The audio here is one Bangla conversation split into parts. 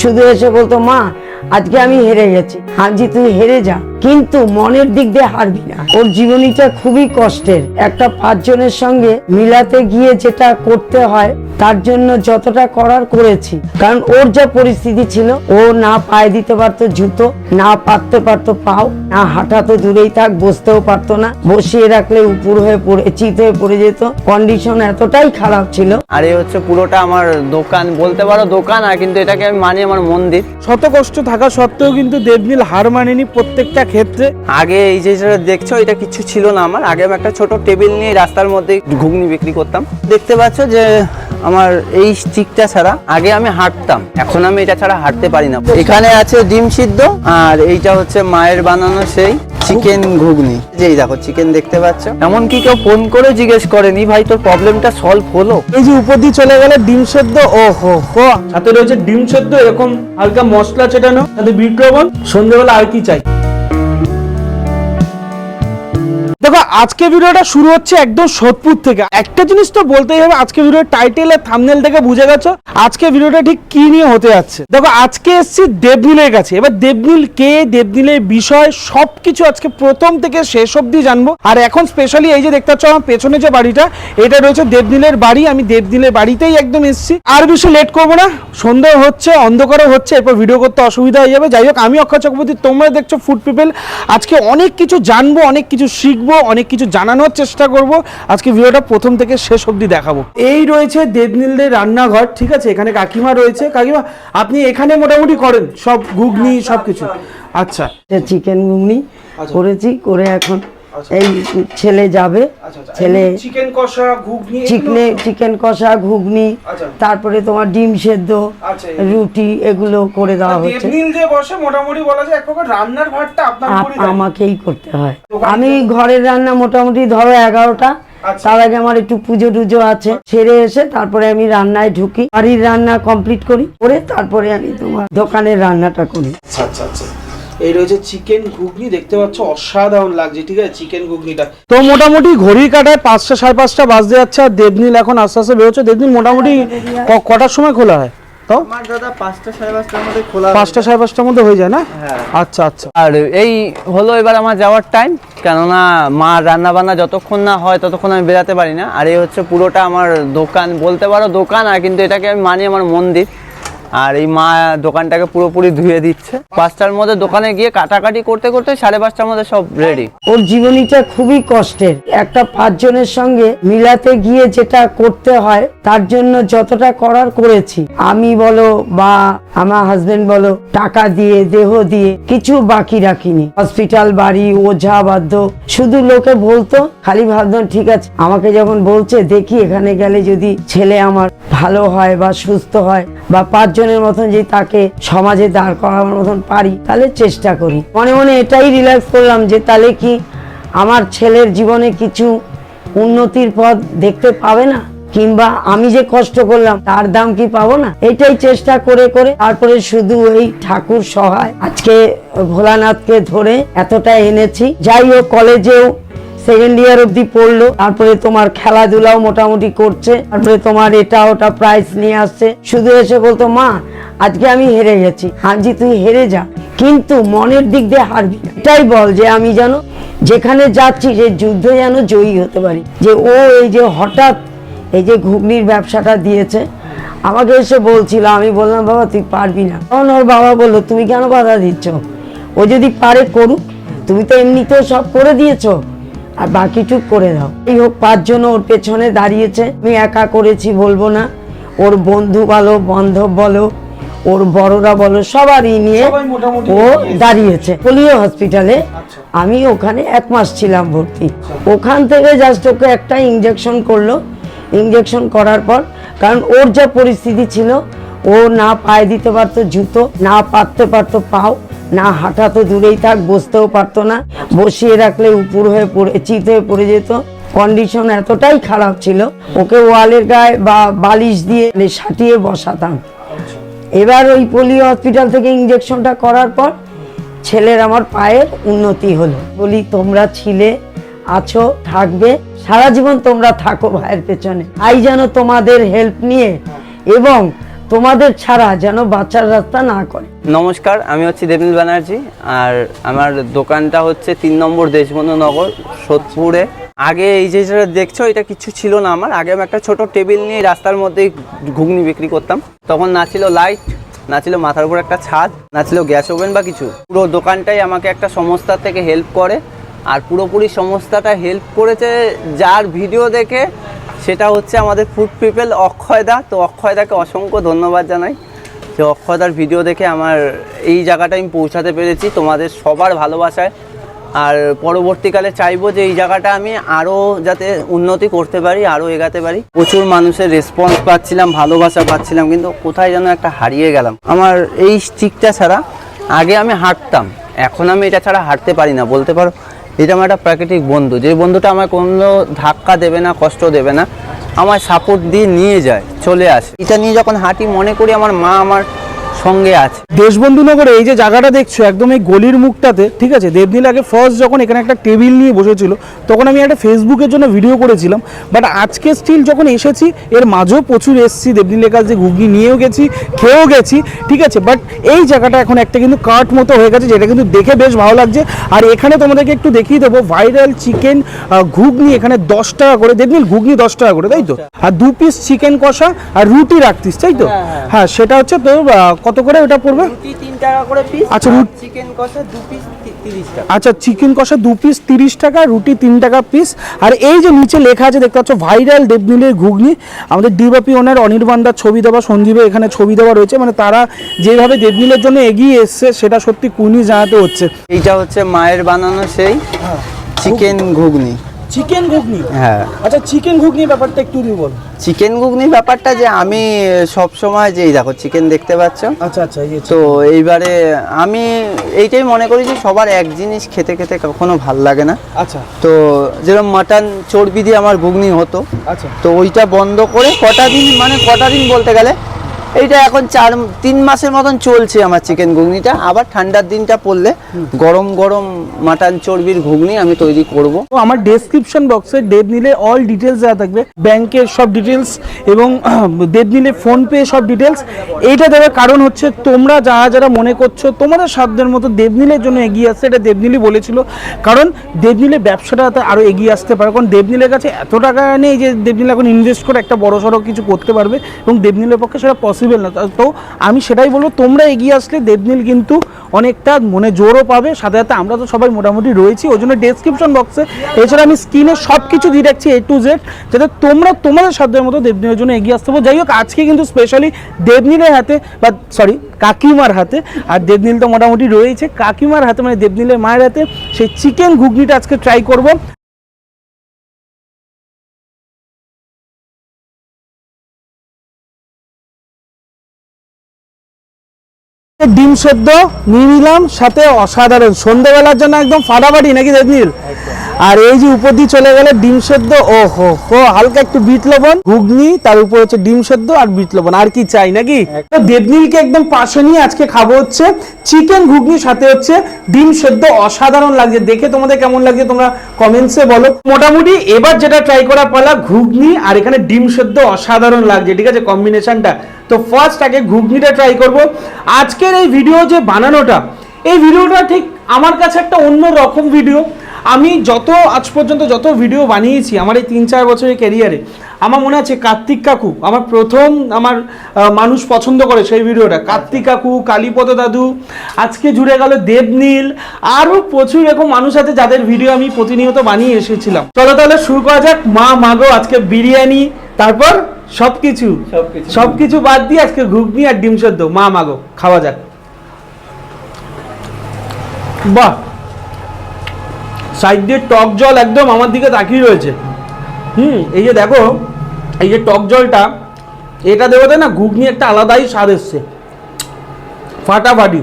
শুধু এসে বলতো মা আজকে আমি হেরে গেছি। হাজি তুই হেরে যা। কিন্তু মনের দিক দিয়ে হারবি না। ওর জীবনীটা খুবই কষ্টের। একটা পাঁচজনের সঙ্গে মিলাতে গিয়ে যেটা করতে হয় তার জন্য যতটা করার করেছি। কারণ ওর যা পরিস্থিতি ছিল ও না পায়ে দিতে পারতো জুতো না পাততে পারতো পাও না হাঁটা তো দূরেই থাক বসতেও পারতো না। বসিয়ে রাখলে উপর হয়ে পড়ে চিত হয়ে পড়ে যেত। কন্ডিশন এতটাই খারাপ ছিল। আর এই হচ্ছে পুরোটা আমার দোকান বলতে পারো দোকান আর কিন্তু এটাকে আমি মানি আমার মন্দির। শত কষ্ট থাকা সত্ত্বেও কিন্তু দেবনীল হার মানেনি প্রত্যেকটা ক্ষেত্রে। আগে এই যে যেটা দেখছ এটা কিছু ছিল না আমার। আগে আমি একটা ছোট টেবিল নিয়ে রাস্তার মধ্যে ঘুগনি বিক্রি করতাম। দেখতে পাচ্ছ যে আমার এই স্টিকটা ছাড়া আগে আমি হাঁটতাম। এখন আমি এটা ছাড়া হাঁটতে পারি না। এখানে আছে ডিম সিদ্ধ আর এইটা হচ্ছে মায়ের বানানো সেই চিকেন ঘুগনি। যেই দেখো চিকেন দেখতে পাচ্ছ। এমনকি কেউ ফোন করে জিজ্ঞেস করেনি ভাই তোর প্রবলেমটা সলভ হলো? এই যে উপর দিয়ে চলে গেলে ডিম সেদ্ধ ও হো। হো সাথে রয়েছে ডিম সেদ্ধ এরকম হালকা মশলা চেটানো সাথে বিট লবণ। সন্ধ্যেবেলা আর কি চাই? দেখো, আজকে ভিডিওটা শুরু হচ্ছে একদম সোদপুর থেকে। একটা জিনিস তো বলতেই হবে, আজকে ভিডিওর টাইটেল আর থামনেল থেকে বুঝে গেছো, আজকে ভিডিওটা ঠিক কি নিয়ে হতে যাচ্ছে। দেখো, আজকে এসেছি দেবনীলের কাছে। এবার দেবনীল কে, দেবনীলের বিষয়, সবকিছু আজকে প্রথম থেকে শেষ অবধি জানব। আর এখন স্পেশালি এই যে দেখতে পাচ্ছ, আমার পেছনে যে বাড়িটা, এটা রয়েছে দেবনীলের বাড়ি। আমি দেবনীলের বাড়িতেই একদম এসেছি। আর বেশি লেট করব না, সন্ধ্যা হচ্ছে, অন্ধকারও হচ্ছে, এরপর ভিডিও করতে অসুবিধা হয়ে যাবে। যাই হোক, আমি অক্ষয় চক্রবর্তী, তোমরা দেখছ ফুড পিপল আজকে অনেক কিছু জানব, অনেক কিছু শিখব। অনেক কিছু জানানোর চেষ্টা করব। আজকে ভিডিওটা প্রথম থেকে শেষ অবধি দেখাবো। এই রয়েছে দেবনীলদের রান্নাঘর ঠিক আছে? এখানে কাকিমা রয়েছে। কাকিমা আপনি এখানে মোটামুটি করেন সব ঘুগনি সব কিছু আচ্ছা চিকেন ঘুগনি আচ্ছা। করেছি করে এখন এই ছেলে যাবে। ছেলে চিকেন কষা ঘুগনি চিকনে চিকেন কষা ঘুগনি আচ্ছা। তারপরে তোমার ডিম সেদ্ধ আচ্ছা, রুটি এগুলো করে দেওয়া হচ্ছে। যে বসে মোটামুটি বলা যায় এক প্রকার রান্নার ভাতটা আপনার আমাকেই করতে হয়। আমি ঘরের রান্না মোটামুটি ধরো এগারোটা। আচ্ছা। তার আগে আমার একটু পুজো টুজো আছে। সেরে এসে তারপরে আমি রান্নায় ঢুকি। বাড়ির রান্না কমপ্লিট করি করে তারপরে আমি তোমার দোকানের রান্নাটা করি। আচ্ছা আচ্ছা আচ্ছা। এই রয়েছে চিকেন ঘুগনি দেখতে পাচ্ছ অসাধারণ লাগছে ঠিক আছে চিকেন ঘুগনিটা। তো মোটামুটি ঘড়ির কাটায় পাঁচটা সাড়ে পাঁচটা বাজতে যাচ্ছে আর দেবনীল এখন আস্তে আস্তে বেরোচ্ছে। দেবনীল মোটামুটি কটার সময় খোলা হয়? তো? পাঁচটা সাড়ে পাঁচটার মধ্যে খোলা পাঁচটা সাড়ে পাঁচটার মধ্যে হয়ে যায় না? হ্যাঁ। আচ্ছা আচ্ছা। আর এই হলো এবার আমার যাওয়ার টাইম কেননা মা রান্না বান্না যতক্ষণ না হয় ততক্ষণ আমি বেরাতে পারি না। আর এই হচ্ছে পুরোটা আমার দোকান বলতে পারো দোকান আর কিন্তু এটাকে আমি মানি আমার মন্দির। আর এই মা দোকানটাকে পুরোপুরি ধুয়ে দিচ্ছে। পাঁচটার মধ্যে দোকানে গিয়ে কাটাকাটি করতে করতে সাড়ে পাঁচটার মধ্যে সব রেডি ওর জীবনীটা খুবই কষ্টের। একটা পাঁচজনের সঙ্গে মিলাতে গিয়ে যেটা করতে হয়, তার জন্য যতটা করার করেছি। আমি বলো বা আমার হাজবেন্ড বলো, টাকা দিয়ে, দেহ দিয়ে কিছু বাকি রাখিনি। হসপিটাল বাড়ি, ওঝা, বাধ্য। শুধু লোকে বলতো, খালি ভাবতাম ঠিক আছে। আমাকে যখন বলছে, দেখি এখানে গেলে যদি ছেলে আমার ভালো হয় বা সুস্থ হয় বা পাঁচজনের মতন যে তাকে সমাজে দাঁড় করানোর মতন পারি, তাহলে চেষ্টা করি। মনে মনে এটাই রিল্যাক্স করলাম যে তাহলে কি আমার ছেলের জীবনে কিছু উন্নতির পথ দেখতে পাবে না? কিংবা আমি যে কষ্ট করলাম, তার দাম কি পাবো না? এটাই চেষ্টা করে করে তারপরে শুধু এই ঠাকুর সহায়। আজকে ভোলানাথকে ধরে এতটা এনেছি। যাই হোক কলেজেও সেকেন্ড ইয়ার অবধি পড়ল, তারপরে তোমার খেলাধুলাও মোটামুটি করছে, তারপরে তোমার এটা ওটা প্রাইজ নিয়ে আসছে। শুধু এসে বলতো, মা, আজকে আমি হেরে গেছি। হাজি, তুই হেরে যা। কিন্তু মনের দিক দিয়ে হারবি এটাই বল যে আমি যেন যেখানে যাচ্ছি যে যুদ্ধে যেন জয়ী হতে পারি। যে ও এই যে হঠাৎ এই যে ঘুগনির ব্যবসাটা দিয়েছে, আমাকে এসে বলছিল, আমি বললাম, বাবা, তুই পারবি না। তখন ওর বাবা বলল, তুমি কেন বাধা দিচ্ছ? ও যদি পারে করুক, তুমি তো এমনিতেও সব করে দিয়েছ। আর বাকি বাকিটুক করে দাও। এই হোক পাঁচজন ওর পেছনে দাঁড়িয়েছে। আমি একা করেছি বলব না। ওর বন্ধু বলো বান্ধব বলো ওর বড়রা বলো সবারই নিয়ে ও দাঁড়িয়েছে পোলিও হসপিটালে। আমি ওখানে এক মাস ছিলাম ভর্তি। ওখান থেকে জাস্ট ওকে একটা ইঞ্জেকশন করল। ইঞ্জেকশন করার পর কারণ ওর যা পরিস্থিতি ছিল ও না পায়ে দিতে পারতো জুতো, না পাততে পারতো পাও, না হাঁটা তো দূরেই থাক, বসতেও পারতো না। বসিয়ে রাখলে উপর হয়ে পড়ে, চিত হয়ে পড়ে যেত। কন্ডিশন এতটাই খারাপ ছিল, ওকে ওয়ালের গায়ে বা বালিশ দিয়ে সাটিয়ে বসাতাম। এবার ওই পোলিও হসপিটাল থেকে ইঞ্জেকশনটা করার পর ছেলের আমার পায়ের উন্নতি হলো। বলি, তোমরা ছিলে, আছো, থাকবে, সারা জীবন তোমরা থাকো ভাইয়ের পেছনে। আই যেন তোমাদের হেল্প নিয়ে এবং তোমাদের ছাড়া যেন বাচ্চার রাস্তা না করে। নমস্কার, আমি হচ্ছি দেবনীল ব্যানার্জি, আর আমার দোকানটা হচ্ছে তিন নম্বর দেশবন্ধু নগর, সোদপুরে। আগে এই যে যেটা দেখছ, এটা কিছু ছিল না আমার। আগে আমি একটা ছোট টেবিল নিয়ে রাস্তার মধ্যে ঘুগনি বিক্রি করতাম। তখন না ছিল লাইট, না ছিল মাথার উপর একটা ছাদ, না ছিল গ্যাস ওভেন বা কিছু। পুরো দোকানটাই আমাকে একটা সংস্থা থেকে হেল্প করে, আর পুরোপুরি সংস্থাটা হেল্প করেছে যার ভিডিও দেখে সেটা হচ্ছে আমাদের ফুড পিপল অক্ষয়দা। তো অক্ষয়দাকে অসংখ্য ধন্যবাদ জানাই যে অক্ষয়দার ভিডিও দেখে আমার এই জায়গাটা আমি পৌঁছাতে পেরেছি তোমাদের সবার ভালোবাসায়। আর পরবর্তীকালে চাইব যে এই জায়গাটা আমি আরও যাতে উন্নতি করতে পারি আরও এগাতে পারি। প্রচুর মানুষের রেসপন্স পাচ্ছিলাম, ভালোবাসা পাচ্ছিলাম, কিন্তু কোথায় যেন একটা হারিয়ে গেলাম। আমার এই স্টিকটা ছাড়া আগে আমি হাঁটতাম, এখন আমি এটা ছাড়া হাঁটতে পারি না। বলতে পারো এটা আমার একটা প্রাকৃতিক বন্ধু। যে বন্ধুটা আমার কোনো ধাক্কা দেবে না, কষ্ট দেবে না আমার সাপোর্ট দিয়ে নিয়ে যায়, চলে আসে। এটা নিয়ে যখন হাঁটি, মনে করি আমার মা আমার সঙ্গে আছে। দেশবন্ধু নগরে এই যে জায়গাটা দেখছ একদম এই গলির মুখটাতে ঠিক আছে? দেবনীল আগে ফার্স্ট যখন এখানে একটা টেবিল নিয়ে বসেছিল তখন আমি একটা ফেসবুকের জন্য ভিডিও করেছিলাম। বাট আজকে স্টিল যখন এসেছি এর মাঝেও প্রচুর এসেছি। দেবনীলের কাছে ঘুগনি নিয়েও গেছি খেয়েও গেছি ঠিক আছে? বাট এই জায়গাটা এখন একটা কিন্তু কার্ট মতো হয়ে গেছে যেটা কিন্তু দেখে বেশ ভালো লাগছে। আর এখানে তোমাদেরকে একটু দেখিয়ে দেবো ভাইরাল চিকেন ঘুগনি এখানে দশ টাকা করে দেবনীল ঘুগনি দশ টাকা করে তাই তো? আর দু পিস চিকেন কষা আর রুটি রাখতিস তাই তো? হ্যাঁ সেটা হচ্ছে তো আহ, কত করে ওটা পড়বে? রুটি টাকা করে পিস আচ্ছা, চিকেন কষা দু পিস তিরিশ টাকা। আচ্ছা চিকেন কষা দু পিস তিরিশ টাকা রুটি তিন টাকা পিস আর এই যে নিচে লেখা আছে দেখতে পাচ্ছ ভাইরাল দেবনীলের ঘুগনি। আমাদের ডিবাপি ওনার অনির্বাণদার ছবি দেওয়া সঞ্জীবে এখানে ছবি দেওয়া রয়েছে। মানে তারা যেভাবে দেবনীলের জন্য এগিয়ে এসছে সেটা সত্যি কুনি জানাতে হচ্ছে। এইটা হচ্ছে মায়ের বানানো সেই চিকেন ঘুগনি। চিকেন ঘুগনি? হ্যাঁ। আচ্ছা চিকেন ঘুগনি ব্যাপারটা একটু বল। চিকেন ঘুগনি ব্যাপারটা যে আমি সব সময় যে দেখো চিকেন দেখতে পাচ্ছ? আচ্ছা আচ্ছা এই তো এইবারে আমি এইটাই মনে করি যে সবার এক জিনিস খেতে খেতে কখনো ভালো লাগে না। আচ্ছা। তো যেরকম মাটন চর্বি দিয়ে আমার ঘুগনি হতো আচ্ছা। তো ওইটা বন্ধ করে কটা দিন মানে কটা দিন বলতে গেলে এইটা এখন চার, তিন মাসের মতন চলছে আমার চিকেন ঘুগনিটা। আবার ঠান্ডার দিনটা পড়লে গরম গরম মাটন চর্বির ঘুগনি আমি তৈরি করব। আমার ডেসক্রিপশন বক্সে দেব নিলে অল ডিটেলস দেওয়া থাকবে। ব্যাংকের সব ডিটেলস এবং দেব নিলে ফোনপে সব ডিটেলস এইটা দেওয়ার কারণ হচ্ছে তোমরা যারা যারা মনে করছ, তোমাদের সাধ্যের মতো দেব দেবনীলের জন্য এগিয়ে আসছে, এটা দেবনীলি বলেছিল। কারণ দেবনীলে ব্যবসাটাতে আরও এগিয়ে আসতে পারে। কারণ দেবনীলের কাছে এত টাকা নেই যে দেবনীল এখন ইনভেস্ট করে একটা বড় সড়ো কিছু করতে পারবে এবং দেবনীলের পক্ষে সেটা পসিবল না। তো আমি সেটাই বলব, তোমরা এগিয়ে আসলে দেবনীল কিন্তু অনেকটা মনে জোরও পাবে, সাথে সাথে আমরা তো সবাই মোটামুটি রয়েছি। ওই জন্য ডেসক্রিপশন বক্সে এছাড়া আমি স্ক্রিনে সব কিছু দিয়ে রাখছি এ টু জেড যাতে তোমরা তোমাদের সাধ্যের মতো দেবনীলের জন্য এগিয়ে আসতে পারো। যাই হোক, আজকে কিন্তু স্পেশালি দেবনীলের হাতে, বা সরি কাকিমার হাতে, আর দেবনীল তো মোটামুটি রয়েছে কাকিমার হাতে মানে দেবনীলের মায়ের হাতে সেই চিকেন ঘুগনিটা আজকে ট্রাই করব। ডিম সেদ্ধ, নিয়ে নিলাম, সাথে অসাধারণ। সন্ধ্যেবেলার জন্য একদম ফাটাফাটি নাকি দেবনীল আর এই যে উপর দিয়ে চলে গেলে ডিম সেদ্ধ ও হো, হালকা একটু বিট লবণ, ঘুগনি, তার উপর হচ্ছে ডিম সেদ্ধ আর বিট লবণ। আর কি চাই নাকি? তো দেবনীলকে একদম পাশে নিয়ে আজকে খাব হচ্ছে চিকেন ঘুগনি, সাথে হচ্ছে ডিম সেদ্ধ। অসাধারণ লাগছে, দেখে তোমাদের কেমন লাগছে তোমরা কমেন্টসে বলো। মোটামুটি এবার যেটা ট্রাই করা পালা, ঘুগনি আর এখানে ডিম সেদ্ধ অসাধারণ লাগছে, ঠিক আছে? কম্বিনেশনটা তো ফার্স্ট আগে ঘুগনিটা ট্রাই করব। আজকের এই ভিডিও যে বানানোটা এই ভিডিওটা ঠিক আমার কাছে একটা অন্য রকম ভিডিও আমি যত আজ পর্যন্ত যত ভিডিও বানিয়েছি আমার এই তিন চার বছরের ক্যারিয়ারে আমার মনে আছে কার্তিক কাকু আমার প্রথম আমার মানুষ পছন্দ করে সেই ভিডিওটা কার্তিক কাকু কালীপদ দাদু আজকে জুড়ে গেল দেবনীল আরও প্রচুর এরকম মানুষ আছে যাদের ভিডিও আমি প্রতিনিয়ত বানিয়ে এসেছিলাম। চলো তাহলে শুরু করা যাক। মা মাগো আজকে বিরিয়ানি তারপর সবকিছু সবকিছু। বাদ দিয়ে আজকে ঘুগনি আর ডিম সেদ্ধ। মা মাগো খাওয়া যাক। বাহ। সাইড দিয়ে টক জল একদম আমার দিকে তাকিয়ে রয়েছে। হুম এই যে দেখো এই যে টক জলটা এটা দেওয়াতে না ঘুগনি একটা আলাদাই স্বাদ এসছে। ফাটাফাটি।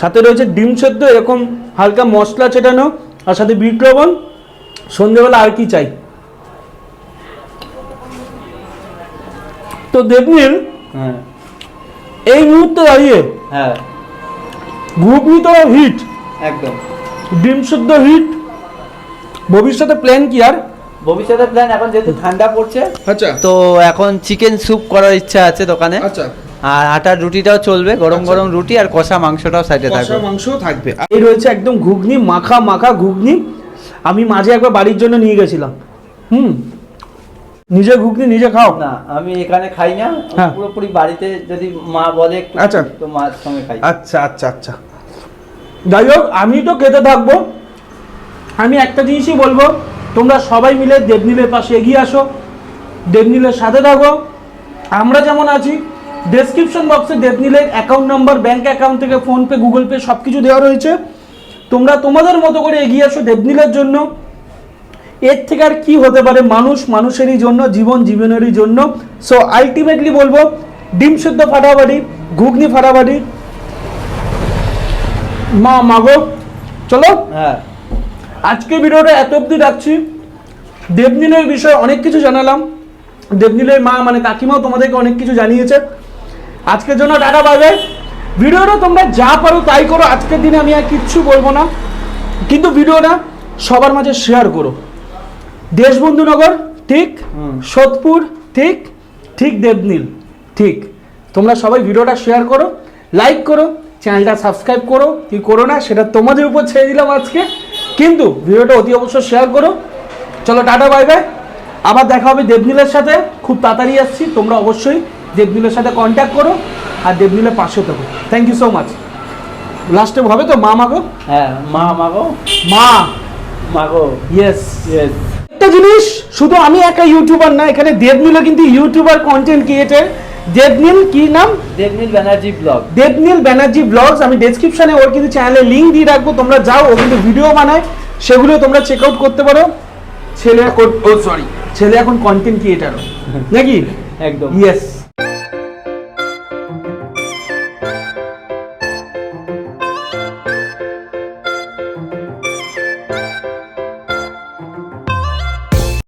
সাথে রয়েছে ডিম সেদ্ধ এরকম হালকা মশলা ছেটানো আর সাথে বিট লবণ। সন্ধেবেলা আর কি চাই? তো দেবনীল হ্যাঁ। এই মুহূর্তে দাঁড়িয়ে হ্যাঁ। ঘুগনি তো হিট একদম। ডিম শুদ্ধ হিট ভবিষ্যতে প্ল্যান কি আর? ভবিষ্যতের প্ল্যান এখন যেহেতু ঠান্ডা পড়ছে আচ্ছা। তো এখন চিকেন স্যুপ করার ইচ্ছা আছে দোকানে। আচ্ছা। আর আটার রুটিটাও চলবে গরম গরম রুটি আর কষা মাংসটাও সাইডে কষা থাকবে। মাংসও থাকবে। এই রয়েছে একদম ঘুগনি মাখা মাখা ঘুগনি। আমি মাঝে একবার বাড়ির জন্য নিয়ে গেছিলাম। হুম। নিজে ঘুগনি নিজে খাও। না আমি এখানে খাই না হ্যাঁ। পুরোপুরি বাড়িতে যদি মা বলে আচ্ছা। তো মার সঙ্গে খাই। আচ্ছা আচ্ছা আচ্ছা। যাই হোক আমি তো খেতে থাকব। আমি একটা জিনিসই বলব তোমরা সবাই মিলে দেবনীলের পাশে এগিয়ে আসো। দেবনীলের সাথে থাকো। আমরা যেমন আছি ডেসক্রিপশন বক্সে দেবনীলের অ্যাকাউন্ট নাম্বার ব্যাংক অ্যাকাউন্ট থেকে ফোনপে গুগল পে সব কিছু দেওয়া রয়েছে। তোমরা তোমাদের মতো করে এগিয়ে আসো দেবনীলের জন্য। এর থেকে আর কি হতে পারে মানুষ মানুষেরই জন্য জীবন জীবনেরই জন্য? সো আলটিমেটলি বলব ডিম সেদ্ধ ফাটাফাটি ঘুগনি ফাটাফাটি। মা মাগো চলো। হ্যাঁ। আজকে ভিডিওটা এত অবধি রাখছি। দেবনীলের বিষয়ে অনেক কিছু জানালাম। দেবনীলের মা মানে কাকিমাও তোমাদেরকে অনেক কিছু জানিয়েছে। আজকের জন্য টাটা বাজে ভিডিওটা তোমরা যা পারো তাই করো। আজকের দিনে আমি আর কিচ্ছু বলব না। কিন্তু ভিডিওটা সবার মাঝে শেয়ার করো। দেশবন্ধুনগর ঠিক? সোদপুর ঠিক? ঠিক দেবনীল ঠিক। তোমরা সবাই ভিডিওটা শেয়ার করো লাইক করো চ্যানেলটা সাবস্ক্রাইব করো। কি করো না সেটা তোমাদের উপর ছেড়ে দিলাম আজকে। কিন্তু ভিডিওটা অতি অবশ্যই শেয়ার করো। চলো টাটা বাই বাই আবার দেখা হবে দেবনীলের সাথে। খুব তাড়াতাড়ি আসছি। তোমরা অবশ্যই দেবনীলের সাথে কন্ট্যাক্ট করো আর দেবনীলের পাশে থাকো। থ্যাংক ইউ সো মাচ লাস্টে হবে তো মা মাগো হ্যাঁ মা মাগো মা। মাগো ইয়েস ইয়েস জিনিস শুধু আমি একা ইউটিউবার না এখানে দেবনীলও কিন্তু ইউটিউবার কন্টেন্ট ক্রিয়েটার দেবনীল কি নাম? দেবনীল ব্যানার্জি ব্লগ দেবনীল ব্যানার্জি ব্লগস আমি ডেসক্রিপশনে ওর কিন্তু চ্যানেলে লিংক দিয়ে রাখব তোমরা যাও ও কিন্তু ভিডিও বানায় সেগুলো তোমরা চেক আউট করতে পারো। ছেলে এখন ও সরি ছেলে এখন কন্টেন্ট ক্রিয়েটার নাকি? একদম। ইয়েস